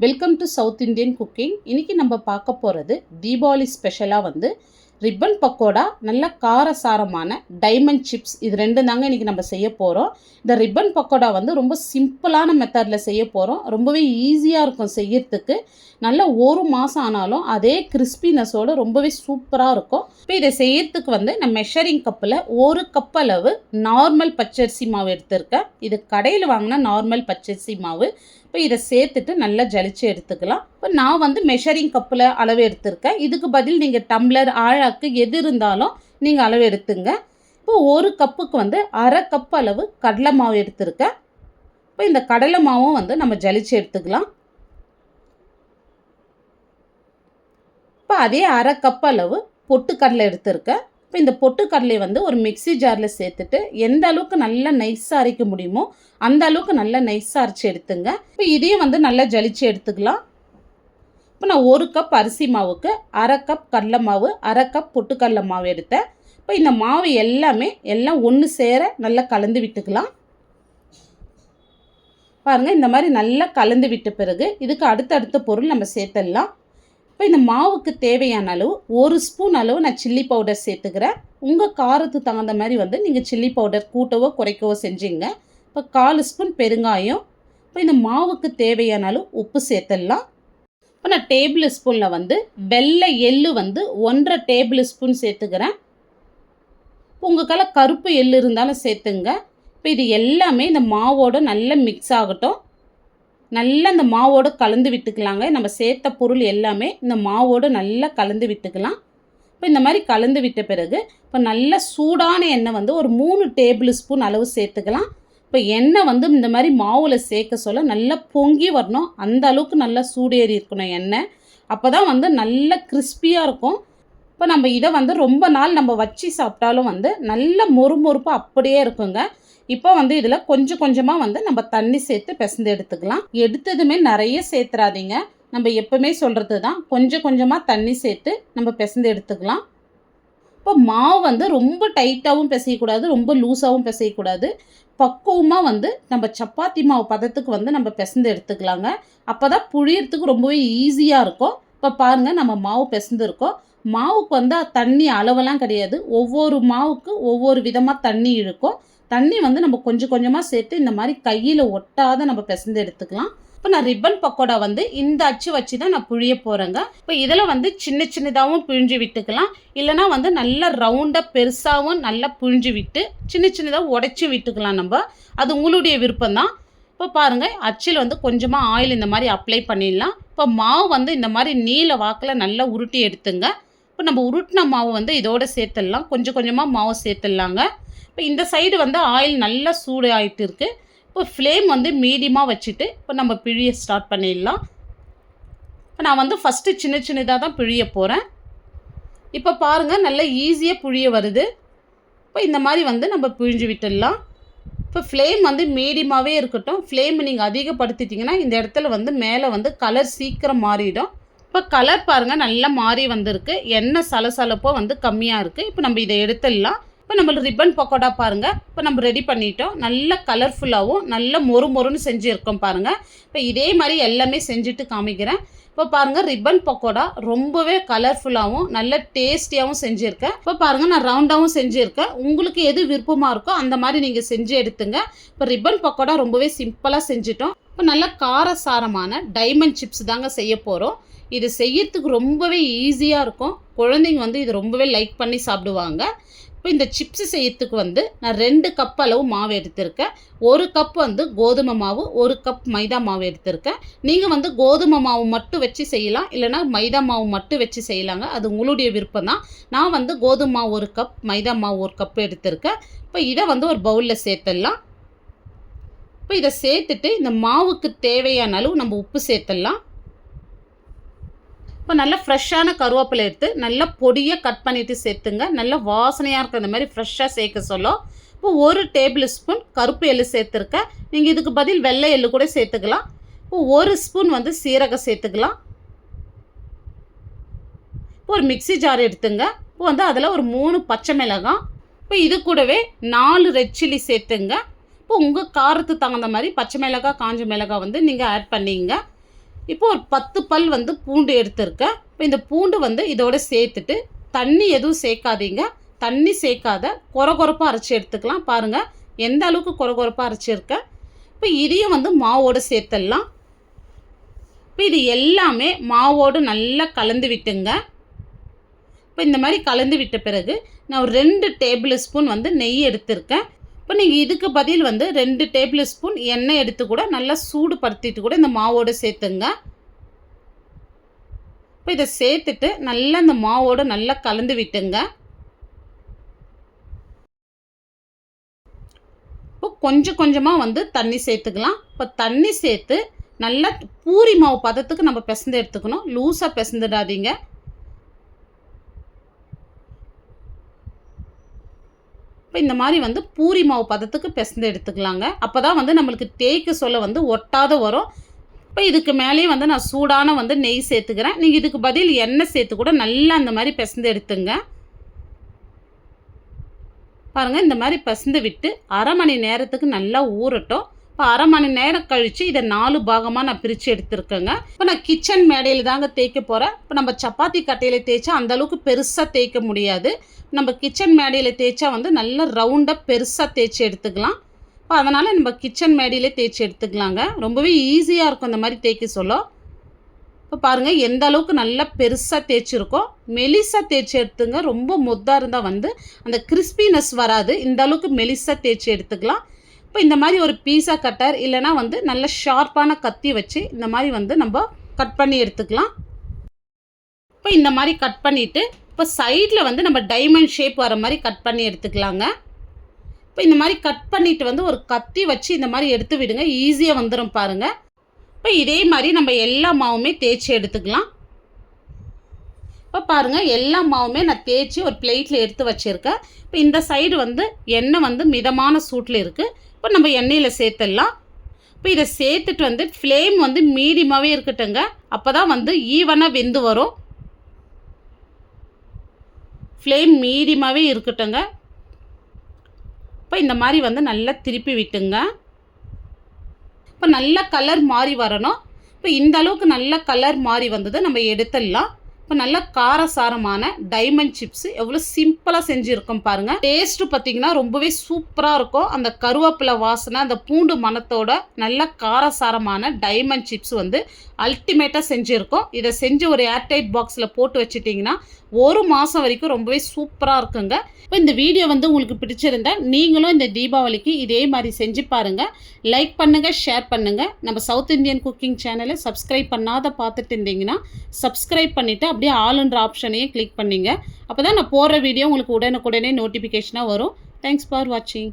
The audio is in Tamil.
Welcome to South Indian cooking இன்றைக்கி நம்ம பார்க்க போகிறது தீபாவளி ஸ்பெஷலாக வந்து ரிப்பன் பக்கோடா நல்ல காரசாரமான டைமண்ட் சிப்ஸ் இது ரெண்டும் தாங்க இன்றைக்கி நம்ம செய்ய போகிறோம் இந்த ரிப்பன் பக்கோடா வந்து ரொம்ப சிம்பிளான மெத்தடில் செய்ய போகிறோம் ரொம்பவே ஈஸியாக இருக்கும் செய்யறதுக்கு. நல்ல ஒரு மாதம் ஆனாலும் அதே கிறிஸ்பினஸோடு ரொம்பவே சூப்பராக இருக்கும். இப்போ இதை செய்யறதுக்கு வந்து நான் மெஷரிங் கப்பில் ஒரு கப் அளவு நார்மல் பச்சரிசி மாவு எடுத்திருக்கேன். இது கடையில் வாங்கின நார்மல் பச்சரிசி மாவு. இப்போ இதை சேர்த்துட்டு நல்லா ஜலிச்சு எடுத்துக்கலாம். இப்போ நான் வந்து மெஷரிங் கப்பில் அளவு எடுத்திருக்கேன் இதுக்கு பதில் நீங்கள் டம்ளர் ஆழாக்கு எது இருந்தாலும் நீங்கள் அளவு எடுத்துங்க இப்போ ஒரு கப்புக்கு வந்து அரை கப் அளவு கடலை மாவு எடுத்திருக்கேன். இப்போ இந்த கடலை மாவும் வந்து நம்ம ஜலிச்சு எடுத்துக்கலாம். இப்போ அதே அரை கப் அளவு பொட்டுக்கடலை எடுத்திருக்கேன். இப்போ இந்த பொட்டுக்கடலை வந்து ஒரு மிக்ஸி ஜாரில் சேர்த்துட்டு எந்த அளவுக்கு நல்லா நைஸாக அரைக்க முடியுமோ அந்த அளவுக்கு நல்லா நைஸாக அரைச்சி எடுத்துங்க. இப்போ இதையும் வந்து நல்லா ஜலிச்சு எடுத்துக்கலாம். இப்போ நான் ஒரு கப் அரிசி மாவுக்கு அரை கப் கடலை மாவு அரை கப் பொட்டுக்கடலை மாவு எடுத்தேன். இப்போ இந்த மாவு எல்லாமே எல்லாம் ஒன்று சேர நல்லா கலந்து விட்டுக்கலாம். பாருங்கள் இந்த மாதிரி நல்லா கலந்து விட்ட பிறகு இதுக்கு அடுத்தடுத்த பொருள் நம்ம சேர்த்துடலாம். இப்போ இந்த மாவுக்கு தேவையான அளவு ஒரு ஸ்பூன் அளவு நான் சில்லி பவுடர் சேர்த்துக்கிறேன். உங்கள் காரத்துக்கு தகுந்த மாதிரி வந்து நீங்கள் சில்லி பவுடர் கூட்டவோ குறைக்கவோ செஞ்சீங்க. இப்போ கால் ஸ்பூன் பெருங்காயம். இப்போ இந்த மாவுக்கு தேவையான அளவு உப்பு சேர்த்துடலாம். இப்போ நான் டேபிள் ஸ்பூனில் வந்து வெள்ளை எள்ளு வந்து ஒன்றரை டேபிள் ஸ்பூன் சேர்த்துக்கிறேன். இப்போ உங்கள் கால கருப்பு எள்ளு இருந்தாலும் சேர்த்துங்க. இப்போ இது எல்லாமே இந்த மாவோடு நல்லா மிக்ஸ் ஆகட்டும். நல்லா இந்த மாவோடு கலந்து விட்டுக்கலாங்க. நம்ம சேர்த்த பொருள் எல்லாமே இந்த மாவோடு நல்லா கலந்து விட்டுக்கலாம். இப்போ இந்த மாதிரி கலந்து விட்ட பிறகு இப்போ நல்ல சூடான எண்ணெய் வந்து ஒரு மூணு டேபிள் ஸ்பூன் அளவு சேர்த்துக்கலாம். இப்போ எண்ணெய் வந்து இந்த மாதிரி மாவில் சேர்க்க சொல்ல நல்லா பொங்கி வரணும். அந்த அளவுக்கு நல்லா சூடேறி இருக்கணும் எண்ணெய். அப்போ தான் வந்து நல்ல கிறிஸ்பியாக இருக்கும். இப்போ நம்ம இதை வந்து ரொம்ப நாள் நம்ம வச்சு சாப்பிட்டாலும் வந்து நல்ல மொறுமொறுப்பு அப்படியே இருக்குங்க. இப்போ வந்து இதில் கொஞ்சம் கொஞ்சமாக வந்து நம்ம தண்ணி சேர்த்து பிசைந்து எடுத்துக்கலாம். எடுத்ததுமே நிறைய சேர்த்துறாதீங்க. நம்ம எப்பவுமே சொல்கிறது தான் கொஞ்சம் கொஞ்சமாக தண்ணி சேர்த்து நம்ம பிசைந்து எடுத்துக்கலாம். இப்போ மாவு வந்து ரொம்ப டைட்டாகவும் பிசையக்கூடாது ரொம்ப லூஸாகவும் பிசையக்கூடாது. பக்குவமாக வந்து நம்ம சப்பாத்தி மாவு பதத்துக்கு வந்து நம்ம பிசைந்து எடுத்துக்கலாங்க. அப்போ தான் புழியறதுக்கு ரொம்பவே ஈஸியாக இருக்கும். இப்போ பாருங்கள் நம்ம மாவு பிசந்துருக்கோம் மாவுக்கு வந்து தண்ணி அளவெல்லாம் கிடையாது. ஒவ்வொரு மாவுக்கு ஒவ்வொரு விதமாக தண்ணி இழுக்கும். தண்ணி வந்து நம்ம கொஞ்சம் கொஞ்சமாக சேர்த்து இந்த மாதிரி கையில் ஒட்டாத நம்ம பிசைந்து எடுத்துக்கலாம். இப்போ நான் ரிப்பன் பக்கோடா வந்து இந்த அச்சு வச்சு தான் நான் புழிய போகிறேங்க இப்போ இதில் வந்து சின்ன சின்னதாகவும் பிழிஞ்சு விட்டுக்கலாம். இல்லைனா வந்து நல்லா ரவுண்டாக பெருசாகவும் நல்லா புழிஞ்சு விட்டு சின்ன சின்னதாக உடச்சி விட்டுக்கலாம் நம்ம. அது உங்களுடைய விருப்பம் தான் இப்போ பாருங்கள் அச்சில் வந்து கொஞ்சமாக ஆயில் இந்த மாதிரி அப்ளை பண்ணிடலாம். இப்போ மாவு வந்து இந்த மாதிரி நீல வாக்கில் நல்லா உருட்டி எடுத்துங்க. இப்போ நம்ம உருட்டின மாவு வந்து இதோட சேர்த்துடலாம். கொஞ்சம் கொஞ்சமாக மாவு சேர்த்துடலாங்க. இப்போ இந்த சைடு வந்து ஆயில் நல்லா சூடு ஆகிட்டு இருக்குது இப்போ ஃப்ளேம் வந்து மீடியமாக வச்சுட்டு இப்போ நம்ம பிழிய ஸ்டார்ட் பண்ணிடலாம். இப்போ நான் வந்து ஃபஸ்ட்டு சின்ன சின்னதாக தான் பிழிய போகிறேன் இப்போ பாருங்கள் நல்லா ஈஸியாக புழிய வருது. இப்போ இந்த மாதிரி வந்து நம்ம பிழிஞ்சு விட்டுடலாம். இப்போ ஃப்ளேம் வந்து மீடியமாகவே இருக்கட்டும். ஃப்ளேம் நீங்கள் அதிகப்படுத்திட்டிங்கன்னா இந்த இடத்துல வந்து மேலே வந்து கலர் சீக்கிரம் மாறிடும். இப்போ கலர் பாருங்கள் நல்லா மாறி வந்திருக்கு. எண்ணெய் சலசலப்போ வந்து கம்மியாக இருக்குது இப்போ நம்ம இதை எடுத்துடலாம். இப்போ நம்ம ரிப்பன் பக்கோடா பாருங்கள் இப்போ நம்ம ரெடி பண்ணிட்டோம். நல்ல கலர்ஃபுல்லாகவும் நல்ல மொறு மொறுன்னு செஞ்சுருக்கோம் பாருங்கள் இப்போ இதே மாதிரி எல்லாமே செஞ்சுட்டு காமிக்கிறேன். இப்போ பாருங்கள் ரிப்பன் பக்கோடா ரொம்பவே கலர்ஃபுல்லாகவும் நல்ல டேஸ்டியாகவும் செஞ்சுருக்கேன். இப்போ பாருங்கள் நான் ரவுண்டாகவும் செஞ்சுருக்கேன். உங்களுக்கு எது விருப்பமாக இருக்கோ அந்த மாதிரி நீங்கள் செஞ்சு எடுத்துங்க. இப்போ ரிப்பன் பக்கோடா ரொம்பவே சிம்பிளாக செஞ்சுட்டோம். இப்போ நல்ல காரசாரமான டைமண்ட் சிப்ஸ் தாங்க செய்ய போகிறோம் இது செய்யறதுக்கு ரொம்பவே ஈஸியாக இருக்கும். குழந்தைங்க வந்து இது ரொம்பவே லைக் பண்ணி சாப்பிடுவாங்க. இப்போ இந்த சிப்ஸ் செய்யறதுக்கு வந்து நான் ரெண்டு கப் அளவு மாவு எடுத்திருக்கேன். ஒரு கப் வந்து கோதுமை மாவு ஒரு கப் மைதா மாவு எடுத்திருக்கேன். நீங்கள் வந்து கோதுமை மாவு மட்டும் வச்சு செய்யலாம். இல்லைனா மைதா மாவு மட்டும் வச்சு செய்யலாங்க. அது உங்களுடைய விருப்பம் தான் நான் வந்து கோதுமை மாவு ஒரு கப் மைதா மாவு ஒரு கப் எடுத்திருக்கேன். இப்போ இதை வந்து ஒரு பவுலில் சேர்த்துடலாம். இப்போ இதை சேர்த்துட்டு இந்த மாவுக்கு தேவையான அளவு நம்ம உப்பு சேர்த்துடலாம். இப்போ நல்லா ஃப்ரெஷ்ஷான கருவேப்பிலை எடுத்து நல்லா பொடியாக கட் பண்ணிவிட்டு சேர்த்துங்க. நல்லா வாசனையாக இருக்கிற இந்த மாதிரி ஃப்ரெஷ்ஷாக சேர்க்க சொல்லும். இப்போ ஒரு டேபிள் ஸ்பூன் கருப்பு எள்ளு சேர்த்துருக்கேன். நீங்கள் இதுக்கு பதில் வெள்ளை எள்ளு கூட சேர்த்துக்கலாம். இப்போ ஒரு ஸ்பூன் வந்து சீரகம் சேர்த்துக்கலாம். இப்போ ஒரு மிக்சி ஜார் எடுத்துங்க. இப்போ வந்து அதில் ஒரு மூணு பச்சை மிளகாய். இப்போ இது கூடவே நாலு ரெட் சில்லி சேர்த்துங்க. இப்போ உங்கள் காரத்துக்கு தகுந்த மாதிரி பச்சை மிளகாய் காஞ்ச மிளகாய் வந்து நீங்கள் ஆட் பண்ணிங்க. இப்போ ஒரு பத்து பல் வந்து பூண்டு எடுத்திருக்கேன் இப்போ இந்த பூண்டு வந்து இதோட சேர்த்துட்டு தண்ணி எதுவும் சேர்க்காதீங்க. தண்ணி சேர்க்காத கொர கொரப்பாக அரைச்சி எடுத்துக்கலாம். பாருங்கள் எந்த அளவுக்கு கொர கொரப்பாக அரைச்சிருக்கேன் இப்போ இதையும் வந்து மாவோடு சேர்த்துடலாம். இப்போ இது எல்லாமே மாவோடு நல்லா கலந்து விட்டுங்க. இப்போ இந்த மாதிரி கலந்து விட்ட பிறகு நான் ஒரு ரெண்டு டேபிள் ஸ்பூன் வந்து நெய் எடுத்திருக்கேன். இப்போ நீங்கள் இதுக்கு பதில் வந்து ரெண்டு டேபிள் ஸ்பூன் எண்ணெய் எடுத்து கூட நல்லா சூடு படுத்திட்டு கூட இந்த மாவோடு சேர்த்துங்க. இப்போ இதை சேர்த்துட்டு நல்லா இந்த மாவோடு நல்லா கலந்து விட்டுங்க. இப்போ கொஞ்சம் கொஞ்சமாக வந்து தண்ணி சேர்த்துக்கலாம். இப்போ தண்ணி சேர்த்து நல்லா பூரி மாவு பதத்துக்கு நம்ம பிசைந்து எடுத்துக்கணும். லூஸாக பிசைந்துடாதீங்க. இப்போ இந்த மாதிரி வந்து பூரி மாவு பதத்துக்கு பிசைந்து எடுத்துக்கலாங்க. அப்போ தான் வந்து நம்மளுக்கு தேய்க்க சொல்ல வந்து ஒட்டாத வரும். இப்போ இதுக்கு மேலேயே வந்து நான் சூடான வந்து நெய் சேர்த்துக்கிறேன். நீங்கள் இதுக்கு பதில் எண்ணெய் சேர்த்து கூட நல்லா அந்த மாதிரி பிசைந்து எடுத்துங்க. பாருங்கள் இந்த மாதிரி பிசைந்து விட்டு அரை மணி நேரத்துக்கு நல்லா ஊறட்டும். இப்போ அரை மணி நேரம் கழித்து இதை நாலு பாகமாக நான் பிரித்து எடுத்துருக்கேங்க. இப்போ நான் கிச்சன் மேடையில் தாங்க தேய்க்க போகிறேன் இப்போ நம்ம சப்பாத்தி கட்டையில் தேய்ச்சா அந்தளவுக்கு பெருசாக தேய்க்க முடியாது. நம்ம கிச்சன் மேடையில் தேய்ச்சா வந்து நல்லா ரவுண்டாக பெருசாக தேய்ச்சி எடுத்துக்கலாம். இப்போ அதனால் நம்ம கிச்சன் மேடையிலே தேய்ச்சி எடுத்துக்கலாங்க. ரொம்பவே ஈஸியாக இருக்கும் இந்த மாதிரி தேய்க்க சொல்ல. இப்போ பாருங்கள் எந்த அளவுக்கு நல்லா பெருசாக தேய்ச்சிருக்கோ மெலிசாக தேய்ச்சி எடுத்துங்க. ரொம்ப மொத்தாக இருந்தால் வந்து அந்த கிறிஸ்பினஸ் வராது. இந்த அளவுக்கு மெலிசாக தேய்ச்சி எடுத்துக்கலாம். இப்போ இந்த மாதிரி ஒரு பீஸா கட்டர் இல்லைனா வந்து நல்ல ஷார்ப்பான கத்தி வச்சு இந்த மாதிரி வந்து நம்ம கட் பண்ணி எடுத்துக்கலாம். இப்போ இந்த மாதிரி கட் பண்ணிவிட்டு இப்போ சைடில் வந்து நம்ம டைமண்ட் ஷேப் வர மாதிரி கட் பண்ணி எடுத்துக்கலாங்க. இப்போ இந்த மாதிரி கட் பண்ணிவிட்டு வந்து ஒரு கத்தி வச்சு இந்த மாதிரி எடுத்து விடுங்க ஈஸியாக வந்துடும் பாருங்கள் இப்போ இதே மாதிரி நம்ம எல்லா மாவுமே தேய்ச்சி எடுத்துக்கலாம். இப்போ பாருங்கள் எல்லா மாவுமே நான் தேய்ச்சி ஒரு பிளேட்டில் எடுத்து வச்சுருக்கேன். இப்போ இந்த சைடு வந்து எண்ணெய் வந்து மிதமான சூட்டில் இருக்குது இப்போ நம்ம எண்ணெயில் சேர்த்துடலாம். இப்போ இதை சேர்த்துட்டு வந்து ஃப்ளேம் வந்து மீடியமாகவே இருக்கட்டுங்க அப்போ தான் வந்து ஈவனாக வெந்து வரும். ஃப்ளேம் மீடியமாகவே இருக்கட்டுங்க இப்போ இந்த மாதிரி வந்து நல்லா திருப்பி விட்டுங்க. இப்போ நல்ல கலர் மாறி வரணும். இப்போ இந்த அளவுக்கு நல்ல கலர் மாறி வந்தது நம்ம எடுத்துடலாம். இப்போ நல்ல காரசாரமான டைமண்ட் சிப்ஸ் எவ்வளோ சிம்பிளாக செஞ்சுருக்கோம் பாருங்கள் டேஸ்ட்டு பார்த்தீங்கன்னா ரொம்பவே சூப்பராக இருக்கும். அந்த கருவேப்பிலை வாசனை அந்த பூண்டு மணத்தோட நல்ல காரசாரமான டைமண்ட் சிப்ஸ் வந்து அல்டிமேட்டாக செஞ்சுருக்கோம். இதை செஞ்சு ஒரு ஏர்டைட் பாக்ஸில் போட்டு வச்சுட்டிங்கன்னா ஒரு மாதம் வரைக்கும் ரொம்பவே சூப்பராக இருக்குங்க. இப்போ இந்த வீடியோ வந்து உங்களுக்கு பிடிச்சிருந்தா நீங்களும் இந்த தீபாவளிக்கு இதே மாதிரி செஞ்சு பாருங்கள் லைக் பண்ணுங்கள் ஷேர் பண்ணுங்கள் நம்ம சவுத் இந்தியன் குக்கிங் சேனலை சப்ஸ்கிரைப் பண்ணாத பார்த்துட்டு இருந்தீங்கன்னா சப்ஸ்கிரைப் பண்ணிவிட்டு அப்படியே ஆளுன்ற ஆப்ஷனையே கிளிக் பண்ணிங்க. அப்போ தான் நான் போடுற வீடியோ உங்களுக்கு உடனுக்குடனே நோட்டிஃபிகேஷனாக வரும். தேங்க்ஸ் ஃபார் வாட்சிங்